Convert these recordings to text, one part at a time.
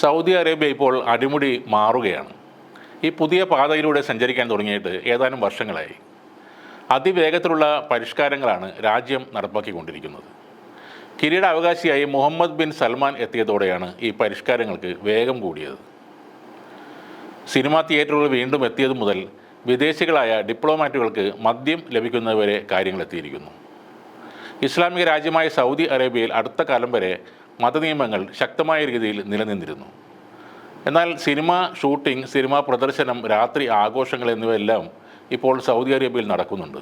Saudi Arabia ഇപ്പോൾ അടിമുടി മാറുകയാണ്. ഈ പുതിയ പാതയിലൂടെ സഞ്ചരിക്കാൻ തുടങ്ങിയിട്ട് ഏതാനും വർഷങ്ങളായി. അതിവേഗത്തിലുള്ള പരിഷ്കാരങ്ങളാണ് രാജ്യം നടപ്പാക്കിക്കൊണ്ടിരിക്കുന്നത്. കിരീടാവകാശിയായി മുഹമ്മദ് ബിൻ സൽമാൻ എത്തിയതോടെയാണ് ഈ പരിഷ്കാരങ്ങൾക്ക് വേഗം കൂടിയത്. സിനിമാ തിയേറ്ററുകൾ വീണ്ടും എത്തിയതു മുതൽ വിദേശികളായ ഡിപ്ലോമാറ്റുകൾക്ക് മദ്യം ലഭിക്കുന്നതുവരെ കാര്യങ്ങൾ എത്തിയിരിക്കുന്നു. ഇസ്ലാമിക രാജ്യമായ സൗദി അറേബ്യയിൽ അടുത്ത കാലം വരെ മതനിയമങ്ങൾ ശക്തമായ രീതിയിൽ നിലനിന്നിരുന്നു. എന്നാൽ സിനിമ ഷൂട്ടിംഗ് സിനിമ പ്രദർശനം രാത്രി ആഘോഷങ്ങൾ എന്നിവയെല്ലാം ഇപ്പോൾ സൗദി അറേബ്യയിൽ നടക്കുന്നുണ്ട്.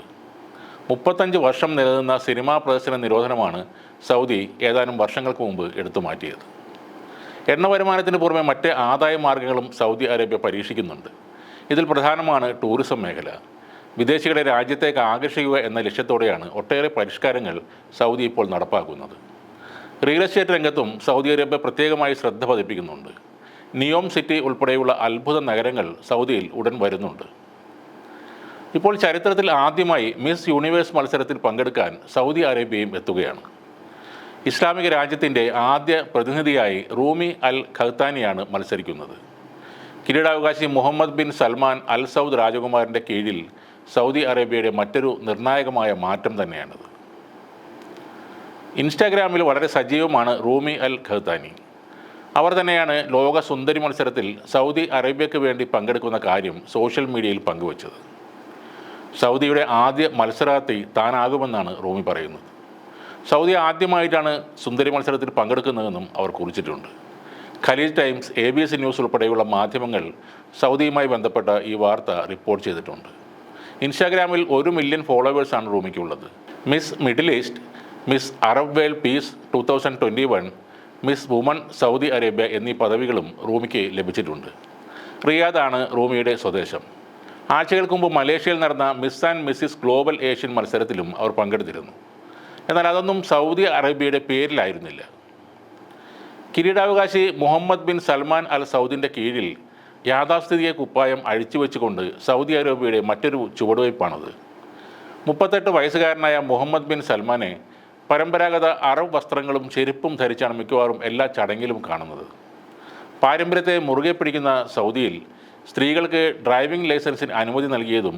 മുപ്പത്തഞ്ച് വർഷം നിലനിന്ന സിനിമ പ്രദർശന നിരോധനമാണ് സൗദി ഏതാനും വർഷങ്ങൾക്ക് മുമ്പ് എടുത്തു മാറ്റിയത്. എണ്ണ വരുമാനത്തിന് പുറമെ മറ്റ് ആദായ മാർഗങ്ങളും സൗദി അറേബ്യ പരീക്ഷിക്കുന്നുണ്ട്. ഇതിൽ പ്രധാനമാണ് ടൂറിസം മേഖല. വിദേശികളെ രാജ്യത്തേക്ക് ആകർഷിക്കുക എന്ന ലക്ഷ്യത്തോടെയാണ് ഒട്ടേറെ പരിഷ്കാരങ്ങൾ സൗദി ഇപ്പോൾ നടപ്പാക്കുന്നത്. റിയൽ എസ്റ്റേറ്റ് രംഗത്തും സൗദി അറേബ്യ പ്രത്യേകമായി ശ്രദ്ധ പതിപ്പിക്കുന്നുണ്ട്. നിയോം സിറ്റി ഉൾപ്പെടെയുള്ള അത്ഭുത നഗരങ്ങൾ സൗദിയിൽ ഉടൻ വരുന്നുണ്ട്. ഇപ്പോൾ ചരിത്രത്തിൽ ആദ്യമായി മിസ് യൂണിവേഴ്സ് മത്സരത്തിൽ പങ്കെടുക്കാൻ സൗദി അറേബ്യയും എത്തുകയാണ്. ഇസ്ലാമിക രാജ്യത്തിന്റെ ആദ്യ പ്രതിനിധിയായി റൂമി അൽ ഖഹ്താനിയാണ് മത്സരിക്കുന്നത്. കിരീടാവകാശി Mohammed bin Salman al Saud രാജകുമാരന്റെ കീഴിൽ സൗദി അറേബ്യയുടെ മറ്റൊരു നിർണായകമായ മാറ്റം തന്നെയാണിത്. ഇൻസ്റ്റാഗ്രാമിൽ വളരെ സജീവമാണ് റൂമി അൽ ഖഹ്താനി അവർ തന്നെയാണ് ലോക സുന്ദരി മത്സരത്തിൽ സൗദി അറേബ്യയ്ക്ക് വേണ്ടി പങ്കെടുക്കുന്ന കാര്യം സോഷ്യൽ മീഡിയയിൽ പങ്കുവച്ചത്. സൗദിയുടെ ആദ്യ മത്സരാർത്ഥി താനാകുമെന്നാണ് റൂമി പറയുന്നത്. സൗദി ആദ്യമായിട്ടാണ് സുന്ദരി മത്സരത്തിൽ പങ്കെടുക്കുന്നതെന്നും അവർ കുറിച്ചിട്ടുണ്ട്. Khaleej Times A B S news ഉൾപ്പെടെയുള്ള മാധ്യമങ്ങൾ സൗദിയുമായി ബന്ധപ്പെട്ട ഈ വാർത്ത റിപ്പോർട്ട് ചെയ്തിട്ടുണ്ട്. ഇൻസ്റ്റാഗ്രാമിൽ ഒരു മില്യൺ ഫോളോവേഴ്സാണ് റൂമിക്കുള്ളത്. Miss Middle East miss Arab world peace two thousand twenty one miss woman Saudi Arabia എന്നീ പദവികളും റൂമിക്ക് ലഭിച്ചിട്ടുണ്ട്. റിയാദാണ് റൂമിയുടെ സ്വദേശം. ആഴ്ചകൾക്ക് മുമ്പ് മലേഷ്യയിൽ നടന്ന Miss and Mrs Global Asian മത്സരത്തിലും അവർ പങ്കെടുത്തിരുന്നു. എന്നാൽ അതൊന്നും സൗദി അറേബ്യയുടെ പേരിലായിരുന്നില്ല. കിരീടാവകാശി മുഹമ്മദ് ബിൻ സൽമാൻ അൽ സൗദിന്റെ കീഴിൽ യാഥാസ്ഥിതിക കുപ്പായം അഴിച്ചുവെച്ചുകൊണ്ട് സൗദി അറേബ്യയുടെ മറ്റൊരു ചുവടുവയ്പ്പാണത് മുപ്പത്തെട്ട് വയസ്സുകാരനായ മുഹമ്മദ് ബിൻ സൽമാനെ പരമ്പരാഗത അറബ് വസ്ത്രങ്ങളും ചെരുപ്പും ധരിച്ചാണ് മിക്കവാറും എല്ലാ ചടങ്ങിലും കാണുന്നത്. പാരമ്പര്യത്തെ മുറുകെ പിടിക്കുന്ന സൗദിയിൽ സ്ത്രീകൾക്ക് ഡ്രൈവിംഗ് ലൈസൻസിന് അനുമതി നൽകിയതും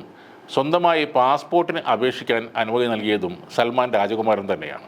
സ്വന്തമായി പാസ്പോർട്ടിന് അപേക്ഷിക്കാൻ അനുമതി നൽകിയതും സൽമാൻ രാജകുമാരൻ തന്നെയാണ്.